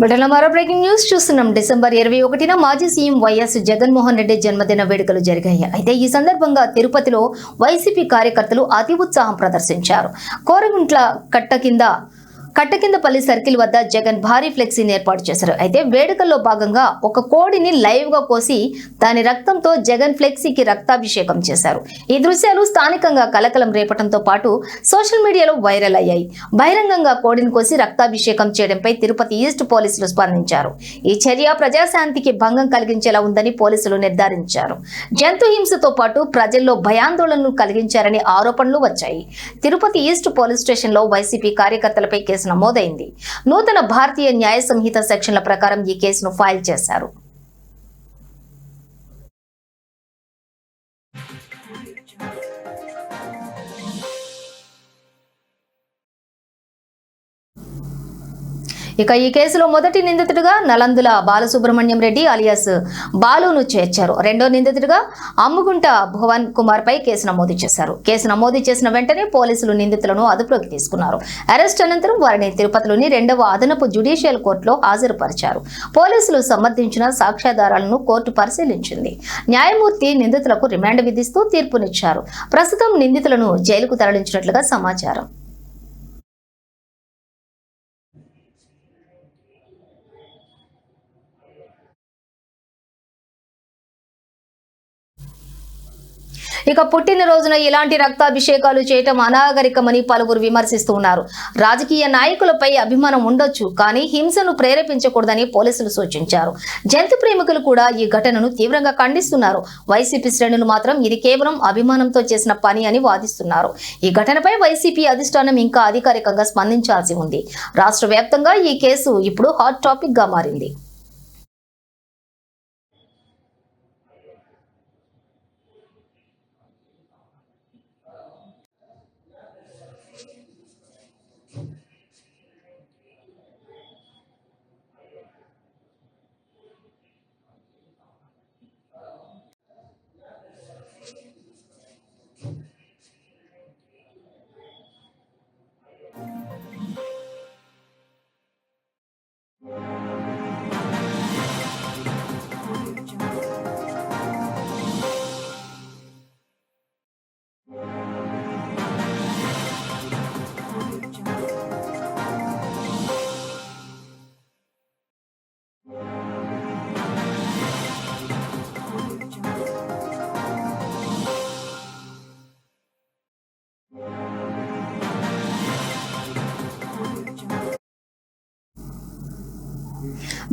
బ్రిటన్లో మరో breaking news చూస్తున్నాం. డిసెంబర్ ఇరవై ఒకటిన మాజీ సీఎం వైఎస్ జగన్మోహన్ రెడ్డి జన్మదిన వేడుకలు జరిగాయి. అయితే ఈ సందర్భంగా తిరుపతిలో వైసీపీ కార్యకర్తలు అతి ఉత్సాహం ప్రదర్శించారు. కోరగుంట్ల కట్ట కింద కట్టకిందపల్లి సర్కిల్ వద్ద జగన్ భారీ ఫ్లెక్సీని ఏర్పాటు చేశారు. అయితే వేడుకల్లో భాగంగా ఒక కోడిని లైవ్గా కోసి దాని రక్తంతో జగన్ ఫ్లెక్సీకి రక్తాభిషేకం చేశారు. ఈ దృశ్యాలు స్థానికంగా కలకలం రేపటంతో పాటు సోషల్ మీడియాలో వైరల్ అయ్యాయి. బహిరంగంగా కోడిని కోసి రక్తాభిషేకం చేయడంపై తిరుపతి ఈస్ట్ పోలీసులు స్పందించారు. ఈ చర్య ప్రజాశాంతికి భంగం కలిగించేలా ఉందని పోలీసులు నిర్ధారించారు. జంతు హింసతో పాటు ప్రజల్లో భయాందోళనలు కలిగించారని ఆరోపణలు వచ్చాయి. తిరుపతి ఈస్ట్ పోలీస్ స్టేషన్లో వైసీపీ కార్యకర్తలపై కేసు నమోదైంది. నూతన భారతీయ న్యాయ సంహిత సెక్షన్ల ప్రకారం ఈ కేసును ఫైల్ చేశారు. ఇక ఈ కేసులో మొదటి నిందితుడిగా నలందుల బాలసుబ్రహ్మణ్యం రెడ్డి అలియాస్ బాలును చేర్చారు. రెండో నిందితుడిగా అమ్ముగుంట భువన్ కుమార్ పై కేసు నమోదు చేశారు. కేసు నమోదు చేసిన వెంటనే పోలీసులు నిందితులను అదుపులోకి తీసుకున్నారు. అరెస్ట్ అనంతరం వారిని తిరుపతిలోని రెండవ అదనపు జ్యుడిషియల్ కోర్టులో హాజరుపరిచారు. పోలీసులు సమర్థించిన సాక్ష్యాధారాలను కోర్టు పరిశీలించింది. న్యాయమూర్తి నిందితులకు రిమాండ్ విధిస్తూ తీర్పునిచ్చారు. ప్రస్తుతం నిందితులను జైలుకు తరలించినట్లుగా సమాచారం. ఇక పుట్టినరోజున ఇలాంటి రక్తాభిషేకాలు చేయటం అనాగరికమని పలువురు విమర్శిస్తున్నారు రాజకీయ నాయకులపై అభిమానం ఉండొచ్చు కానీ హింసను ప్రేరేపించకూడదని పోలీసులు సూచించారు. జంతు ప్రేమికులు కూడా ఈ ఘటనను తీవ్రంగా ఖండిస్తున్నారు. వైసీపీ శ్రేణులు మాత్రం ఇది కేవలం అభిమానంతో చేసిన పని అని వాదిస్తున్నారు. ఈ ఘటనపై వైసీపీ అధిష్టానం ఇంకా అధికారికంగా స్పందించాల్సి ఉంది. రాష్ట్ర వ్యాప్తంగా ఈ కేసు ఇప్పుడు హాట్ టాపిక్గా మారింది.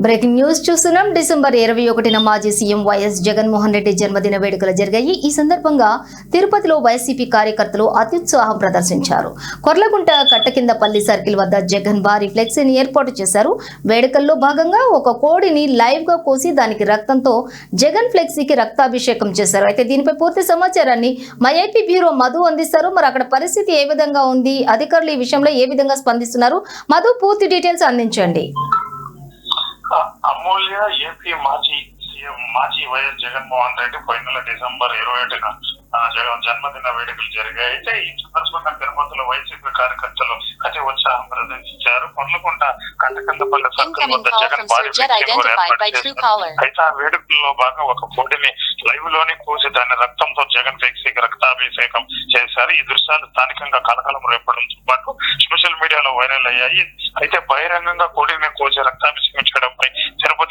బ్రేకింగ్ న్యూస్ చూస్తున్నాం. డిసెంబర్ ఇరవై ఒకటిన మాజీ సీఎం వైఎస్ జగన్మోహన్ రెడ్డి జన్మదిన వేడుకలు జరిగాయి. ఈ సందర్భంగా తిరుపతిలో వైసీపీ కార్యకర్తలు అత్యుత్సాహం ప్రదర్శించారు. కొర్లగుంట కట్టకిందపల్లి సర్కిల్ వద్ద జగన్ భారీ ఫ్లెక్సీని ఏర్పాటు చేశారు. వేడుకల్లో భాగంగా ఒక కోడిని లైవ్గా కోసి దానికి రక్తంతో జగన్ ఫ్లెక్సీకి రక్తాభిషేకం చేశారు. అయితే దీనిపై పూర్తి సమాచారాన్ని మా ఏపీ బ్యూరో మధు అందిస్తారు. మరి అక్కడ పరిస్థితి ఏ విధంగా ఉంది? అధికారులు ఈ విషయంలో ఏ విధంగా స్పందిస్తున్నారు? మధు పూర్తి డీటెయిల్స్ అందించండి. అమూల్య ఏపీ మాజీ సీఎం మాజీ వైఎస్ జగన్మోహన్ రెడ్డి పోయిన నెల డిసెంబర్ ఇరవై ఒకటిన జన్మదిన వేడుకలు జరిగాయి. అయితే ఈ సందర్భంగా తిరుపతిలో వైసీపీ కార్యకర్తలు అతి ఉత్సాహం ప్రదర్శించారు. కొర్లకుంట కంటకందపల్లి సర్కిల్ వద్ద జగన్ భారీ. అయితే ఆ వేడుకల్లో భాగంగా ఒక కోడిని లైవ్లోని కూసి దాని రక్తంతో జగన్ ఫ్లెక్సీకి రక్తాభిషేకం చేశారు. ఈ దృశ్యాలు స్థానికంగా కలకలం రేపడంతో పాటు సోషల్ మీడియాలో వైరల్ అయ్యాయి. అయితే బహిరంగంగా కోడిని కోసి రక్తాభిషేకం చేయడంపై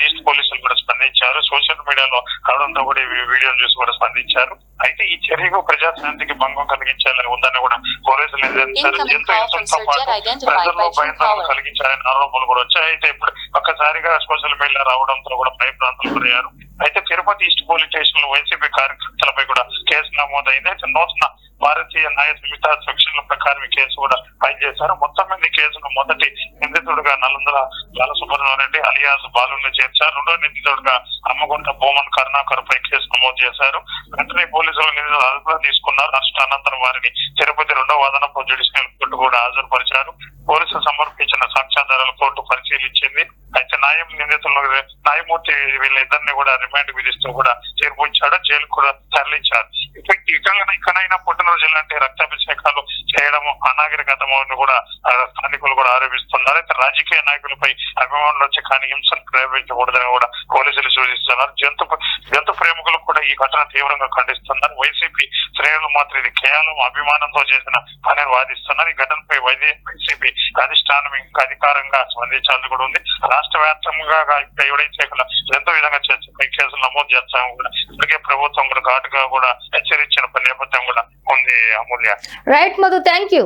ఈస్ట్ పోలీసులు కూడా స్పందించారు. సోషల్ మీడియాలో కావడంతో కూడా వీడియోలు చూసి కూడా స్పందించారు. అయితే ఈ చర్యకు ప్రజాశాంతికి భంగం కలిగించాలని ఉందని కూడా పోలీసులు Incoming ఎంతో ఎంతో ప్రజల్లో Truecaller. కలిగించాలని ఆరోపణలు కూడా వచ్చాయి. అయితే ఇప్పుడు ఒక్కసారిగా సోషల్ మీడియా రావడంతో కూడా భయభ్రాంతులు గురయ్యారు. అయితే తిరుపతి ఈస్ట్ పోలీస్ స్టేషన్లో వైసీపీ కార్యకర్తలపై కూడా కేసు నమోదైంది. అయితే నూతన భారతీయ న్యాయ సంహిత సెక్షన్ల ప్రకారం ఈ కేసు కూడా ఫైల్ చేశారు. మొత్తం మీద ఈ కేసును మొదటి నిందితుడుగా నలందల బాలసుబ్రహ్మణ్యం రెడ్డి అలియాస్ బాలుని చేర్చారు. రెండో నిందితుడుగా అమ్మగుంట భూమన్ కరుణాకర్ పై కేసు నమోదు చేశారు. వెంటనే పోలీసులు నిందితులు అదుపులో తీసుకున్నారు. అరెస్ట్ అనంతరం వారిని తిరుపతి రెండో వాదనపు జ్యుడిషియల్ కోర్టు కూడా హాజరుపరిచారు పోలీసులు సమర్పించిన సాక్ష్యాధారాలు కోర్టు పరిశీలించింది అయితే న్యాయ న్యాయం నిందితులను వీళ్ళ వీళ్ళిద్దరిని కూడా రిమాండ్ విధిస్తూ కూడా చేర్పించాడు జైలు జైలుకు కూడా తరలించారు. ఇక- ఇక- ఇకనైనా పుట్టినరోజు లాంటి రక్తాభిషేకాలు చేయడం అనాగరికతము అని కూడా స్థానికులు కూడా ఆరోపిస్తున్నారు. అయితే రాజకీయ నాయకులపై అభిమానులు వచ్చి కానీ హింసను ప్రేమించకూడదని కూడా పోలీసులు సూచిస్తున్నారు. జంతు జంతు ప్రేమికులు ఈ ఘటన తీవ్రంగా ఖండిస్తున్నారు. వైసీపీ శ్రేణులు మాత్రం ఇది కేవలం అభిమానంతో చేసిన పని వాదిస్తున్నారు. ఈ ఘటనపై వైసీపీ అధిష్టానం ఇంకా అధికారంగా స్పందించాల్సి కూడా ఉంది. రాష్ట్ర వ్యాప్తంగా ఎవడైతే ఎంతో విధంగా చర్చపై కేసులు నమోదు చేస్తాము కూడా ఇప్పటికే ప్రభుత్వం కూడా ఘాటుగా కూడా హెచ్చరించిన నేపథ్యం కూడా ఉంది Amulya. Right Madhu thank you